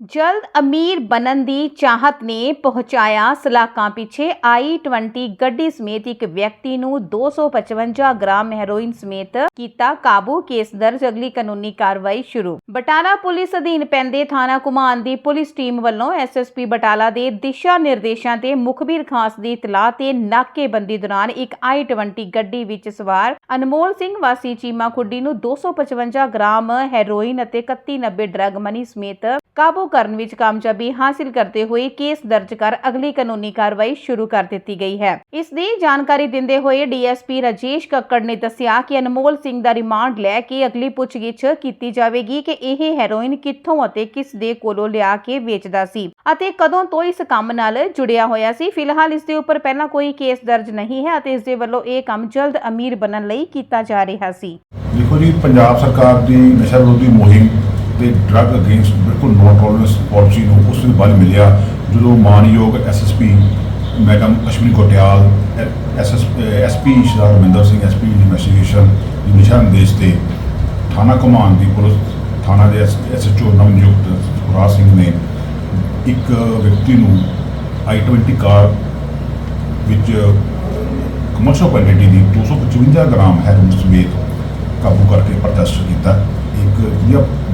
ਜਲਦ ਅਮੀਰ ਬਣਨ ਦੀ ਚਾਹਤ ਨੇ ਪਹੁੰਚਾਇਆ ਸਲਾਕਾਂ ਪਿੱਛੇ i20 ਗੱਡੀ ਸਮੇਤ ਇੱਕ ਵਿਅਕਤੀ ਨੂੰ 255 ਗ੍ਰਾਮ ਹੈਰੋਇਨ ਸਮੇਤ ਕੀਤਾ ਕਾਬੂ। ਕੇਸ ਦਰਜ। ਅਗਲੀ ਕਾਨੂੰਨੀ ਕਾਰਵਾਈ ਸ਼ੁਰੂ। ਬਟਾਲਾ ਪੁਲਿਸ ਅਧੀਨ ਪੈਂਦੇ ਥਾਣਾ ਕੁਮਾਨ ਦੀ ਪੁਲਿਸ ਟੀਮ ਵੱਲੋਂ ਐਸਐਸਪੀ ਬਟਾਲਾ ਦੇ ਦਿਸ਼ਾ ਨਿਰਦੇਸ਼ਾਂ ਤੇ ਮੁਖਬਰ ਖਾਸ ਦੀ ਇਤਲਾਹ ਤੇ ਨਾਕੇਬੰਦੀ ਦੌਰਾਨ ਇੱਕ i20 ਗੱਡੀ ਵਿੱਚ ਸਵਾਰ ਅਨਮੋਲ ਸਿੰਘ ਵਾਸੀ ਚੀਮਾ ਖੁੱਡੀ ਨੂੰ 255 ਗ੍ਰਾਮ ਹੈਰੋਇਨ ਅਤੇ 3190 ਡਰੱਗ ਮਨੀ ਸਮੇਤ ਕਾਬੂ ਕਰਨ ਵਿੱਚ ਕਾਮਯਾਬੀ ਹਾਸਿਲ ਕਰਦੇ ਹੋਏ ਕੇਸ ਦਰਜ ਕਰ ਅਗਲੀ ਕਾਨੂੰਨੀ ਕਾਰਵਾਈ ਸ਼ੁਰੂ ਕਰ ਦਿੱਤੀ ਗਈ ਹੈ। ਇਸ ਦੀ ਜਾਣਕਾਰੀ ਦਿੰਦੇ ਹੋਏ ਡੀਐਸਪੀ ਰਾਜੇਸ਼ ਕੱਕੜ ਨੇ ਦੱਸਿਆ ਕਿ ਅਨਮੋਲ ਸਿੰਘ ਦਾ ਰਿਮਾਂਡ ਲੈ ਕੇ ਅਗਲੀ ਪੁੱਛਗਿੱਛ ਕੀਤੀ ਜਾਵੇਗੀ ਕਿ ਇਹ ਹੈਰੋਇਨ ਕਿੱਥੋਂ ਅਤੇ ਕਿਸ ਦੇ ਕੋਲੋਂ ਲਿਆ ਕੇ ਵੇਚਦਾ ਸੀ ਅਤੇ ਕਦੋਂ ਤੋਂ ਇਸ ਕੰਮ ਨਾਲ ਜੁੜਿਆ ਹੋਇਆ ਸੀ। ਫਿਲਹਾਲ ਇਸ ਦੇ ਉੱਪਰ ਪਹਿਲਾਂ ਕੋਈ ਕੇਸ ਦਰਜ ਨਹੀਂ ਹੈ ਅਤੇ ਇਸ ਦੇ ਵੱਲੋਂ ਇਹ ਕੰਮ ਜਲਦ ਅਮੀਰ ਬਣਨ ਲਈ ਕੀਤਾ ਜਾ ਰਿਹਾ ਸੀ। ਦੇਖੋ ਜੀ, ਪੰਜਾਬ ਸਰਕਾਰ ਦੀ ਨਸ਼ਾ ਵਿਰੋਧੀ ਮੁਹਿੰਮ ਤੇ ਡਰੱਗ ਅਗੇਂਸਟ ਬਿਲਕੁਲ ਨੋ ਟੋਲਰੈਂਸ ਪਾਲਿਸੀ ਨੂੰ ਉਸ ਦਿਨ ਬਲ ਮਿਲਿਆ, ਜਦੋਂ ਮਾਨਯੋਗ SSP madam Ashwani Kotiyal SS SP Shri Raminder Singh SP investigation ਦੀ ਨਿਸ਼ਾਨ ਦੇਸ਼ ਤੇ ਥਾਣਾ ਕਮਾਨ ਦੀ ਪੁਲਿਸ, ਥਾਣਾ ਦੇ ਐਸਐਚਓ ਨਵ ਨਿਯੁਕਤ ਸੁਰਾਜ ਸਿੰਘ ਨੇ ਇੱਕ ਵਿਅਕਤੀ ਨੂੰ i20 ਕਾਰ ਵਿੱਚ ਕਮਰਸ਼ਲ ਕੁਆਂਟੀਟੀ ਦੀ 255 ਗ੍ਰਾਮ ਹੈਰੋਇਨ ਸਮੇਤ ਕਾਬੂ ਕਰਕੇ ਪ੍ਰਦਰਸ਼ ਕੀਤਾ। ਇੱਕ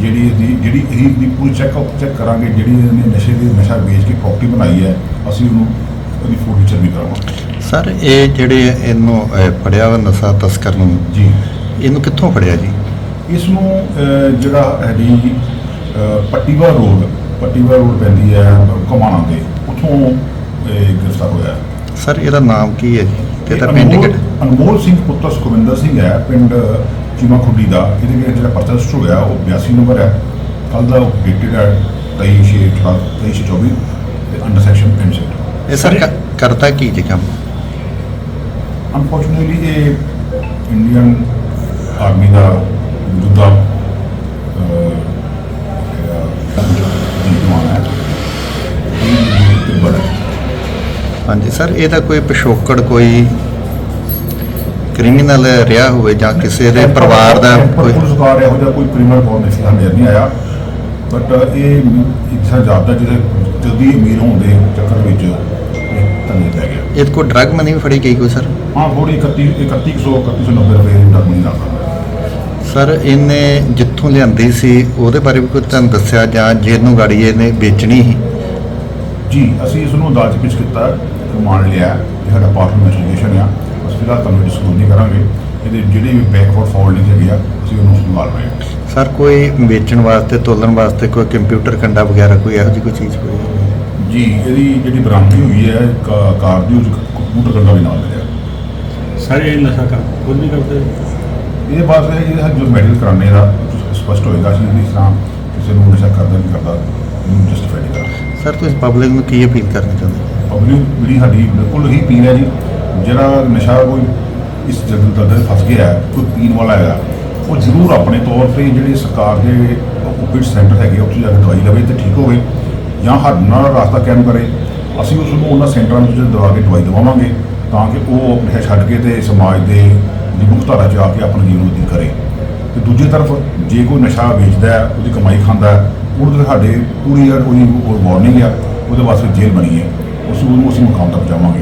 ਜਿਹੜੀ ਇਹਦੀ ਜਿਹੜੀ ਇਹ ਦੀ ਪੂਰੀ ਚੈੱਕ ਚੈੱਕ ਕਰਾਂਗੇ ਜਿਹੜੀ ਇਹਨੇ ਨਸ਼ੇ ਦੀ ਨਸ਼ਾ ਵੇਚ ਕੇ ਪ੍ਰਾਪਰਟੀ ਬਣਾਈ ਹੈ ਅਸੀਂ ਉਹਨੂੰ ਉਹਦੀ ਫੋਟੋ ਵੀ ਕਰਾਵਾਂਗੇ ਸਰ ਇਹ ਜਿਹੜੇ ਇਹਨੂੰ ਫੜਿਆ ਵਾ ਨਸ਼ਾ ਤਸਕਰ ਨੂੰ ਜੀ। ਇਹਨੂੰ ਕਿੱਥੋਂ ਫੜਿਆ ਜੀ? ਇਸ ਨੂੰ ਜਿਹੜਾ ਅਹ, ਪੱਟੀਵਾ ਰੋਡ ਪੱਟੀਵਾ ਰੋਡ ਪੈਂਦੀ ਹੈ ਕਮਾਣਾ ਦੇ ਉੱਥੋਂ ਗ੍ਰਿਫਤਾਰ ਹੋਇਆ। ਸਰ ਇਹਦਾ ਨਾਮ ਕੀ ਹੈ ਜੀ? ਤੇ ਇਹਦਾ ਪਿੰਡ ਅਨਮੋਲ ਸਿੰਘ ਪੁੱਤਰ ਸੁਖਵਿੰਦਰ ਸਿੰਘ ਹੈ ਪਿੰਡ ਚੀਮਾ ਖੁੱਡੀ ਦਾ ਇਹਦੇ ਵਿੱਚ ਜਿਹੜਾ ਪਰਚਾ ਰਜਿਸਟਰ ਹੋਇਆ ਉਹ 82 ਨੰਬਰ ਹੈ। ਕੱਲ ਦਾ ਉਹ ਡੇਟਡ ਹੈ 23 ਛੇ 23 24 ਤੇ ਅੰਡਰ ਸੈਕਸ਼ਨ ਐਨਸੈਟ ਇਹ ਸਰ ਕ- ਕਰਦਾ ਕੀ ਜੀ ਕੰਮ? ਅਨਫੋਰਚੂਨੇਟਲੀ ਇਹ ਇੰਡੀਅਨ ਆਰਮੀ ਦਾ ਬੜਾ ਹਾਂਜੀ ਸਰ ਇਹਦਾ ਕੋਈ ਪਿਛੋਕੜ ਕੋਈ ਕ੍ਰਿਮੀਨਲ ਰਿਹਾ ਹੋਵੇ ਜਾਂ ਕਿਸੇ ਦੇ ਪਰਿਵਾਰ ਦਾ ਕੋਈ ਪੁਲਿਸ ਕਾਰ ਇਹੋ ਜਿਹਾ ਕੋਈ ਕ੍ਰਿਮੀਨਲ ਫਾਰਮੇਸ਼ਨ ਸਾਡੇ ਨਹੀਂ ਆਇਆ। ਬਟ ਇਹ ਇਨਸਾਨ ਜਾਪਦਾ ਜਿਹਦੇ ਜਲਦੀ ਅਮੀਰ ਹੋਣ ਦੇ ਚੱਕਰ ਵਿੱਚ ਇਹ ਤੰਗੇ ਪੈ ਗਿਆ ਡਰੱਗ ਮਨੀ ਵੀ ਫੜੀ ਗਈ ਕੋਈ ਸਰ ਹਾਂ ਥੋੜੀ 31 3100 3190 ਰੁਪਏ ਦਾ ਮਨੀ ਲੱਗਦਾ ਸਰ ਇਹਨੇ ਜਿੱਥੋਂ ਲਿਆਂਦੀ ਸੀ ਉਹਦੇ ਬਾਰੇ ਵੀ ਕੋਈ ਤੁਹਾਨੂੰ ਦੱਸਿਆ ਜਾਂ ਜਿਹਨੂੰ ਗਾੜੀ ਇਹਨੇ ਵੇਚਣੀ ਸੀ? ਜੀ ਅਸੀਂ ਇਸ ਨੂੰ ਅਦਾਲਤ ਵਿੱਚ ਕੀਤਾ ਰਿਮਾਂਡ ਲਿਆ ਇਹ ਸਾਡਾ ਪਾਰਟ ਇਨਵੈਸਟੀਗੇਸ਼ਨ ਆ। ਅਸੀਂ ਫਿਲਹਾਲ ਤੁਹਾਨੂੰ ਡਿਸਕਲੋਜ਼ ਨਹੀਂ ਕਰਾਂਗੇ। ਇਹਦੇ ਜਿਹੜੀ ਵੀ ਬੈਕਵਰਡ ਫਾਰਵਰਡਿੰਗ ਹੈਗੀ ਆ ਅਸੀਂ ਉਹਨੂੰ ਸੰਭਾਲ ਰਹੇ ਹਾਂ। ਸਰ ਕੋਈ ਵੇਚਣ ਵਾਸਤੇ ਤੋਲਣ ਵਾਸਤੇ ਕੋਈ ਕੰਪਿਊਟਰ ਕੰਡਾ ਵਗੈਰਾ ਕੋਈ ਇਹੋ ਜਿਹੀ ਕੋਈ ਚੀਜ਼ ਹੋਈ ਜੀ ਇਹਦੀ ਜਿਹੜੀ ਬਰਾਮਦਗੀ ਹੋਈ ਹੈ ਕਾ- ਕਾਰ ਦੀ ਉਹ 'ਚ ਕੰਪਿਊਟਰ ਕੰਡਾ ਵੀ ਨਾਲ ਮਿਲਿਆ। ਸਾਰੇ ਇਹ ਨਸ਼ਾ ਕਰ ਖੁਦ ਨਹੀਂ ਕਰਦੇ? ਇਹਦੇ ਬਾਅਦ ਇਹ ਜੋ ਮੈਡੀਕਲ ਕਰਾਣੇ ਦਾ ਸਪਸ਼ਟ ਹੋਏਗਾ ਅਸੀਂ ਇਸ ਤਰ੍ਹਾਂ ਕਿਸੇ ਨੂੰ ਨਸ਼ਾ ਕਰਦਾ ਨਹੀਂ ਕਰਦਾ ਜਸਟੀਫਾਈ ਨਹੀਂ ਸਰ ਤੁਸੀਂ ਪਬਲਿਕ ਨੂੰ ਕੀ ਅਪੀਲ ਕਰਨਾ ਚਾਹੁੰਦੇ ਪਬਲਿਕ ਜਿਹੜੀ ਸਾਡੀ ਬਿਲਕੁਲ ਹੀ ਪੀਣ ਹੈ ਜੀ ਜਿਹੜਾ ਨਸ਼ਾ ਕੋਈ ਇਸ ਜਗਤ ਦਾ ਦਰ ਫਸ ਗਿਆ ਹੈ, ਕੋਈ ਪੀਣ ਵਾਲਾ ਹੈਗਾ ਉਹ ਜ਼ਰੂਰ ਆਪਣੇ ਤੌਰ ਤੇ ਜਿਹੜੇ ਸਰਕਾਰ ਦੇ ਓਪੀਡ ਸੈਂਟਰ ਹੈਗੇ ਉੱਥੇ ਜਾ ਕੇ ਦਵਾਈ ਲਵੇ ਤੇ ਠੀਕ ਹੋਵੇ ਜਾਂ ਸਾਡੇ ਨਾਲ ਰਾਸਤਾ ਕਾਇਮ ਕਰੇ। ਅਸੀਂ ਉਸ ਨੂੰ ਉਹਨਾਂ ਸੈਂਟਰਾਂ ਵਿੱਚ ਦਵਾ ਕੇ ਦਵਾਈ ਦਵਾਵਾਂਗੇ ਤਾਂ ਕਿ ਉਹ ਆਪਣੇ ਛੱਡ ਕੇ ਤੇ ਸਮਾਜ ਦੇ ਦੀ ਮੁੱਖ ਧਾਰਾ 'ਚ ਆ ਕੇ ਆਪਣਾ ਜੀਵਨ ਬਤੀਤ ਕਰੇ। ਤੇ ਦੂਜੀ ਤਰਫ ਜੇ ਕੋਈ ਨਸ਼ਾ ਵੇਚਦਾ ਹੈ ਉਹਦੀ ਕਮਾਈ ਖਾਂਦਾ ਹੈ ਉਹਦੇ ਤੇ ਸਾਡੇ ਪੂਰੀ ਉਹਦੀ ਵਾਰਨਿੰਗ ਆ, ਉਹਦੇ ਵਾਸਤੇ ਜੇਲ੍ਹ ਬਣੀ ਹੈ। ਉਸ ਨੂੰ ਅਸੀਂ ਮੁਕਾਮ ਤੱਕ ਪਹੁੰਚਾਵਾਂਗੇ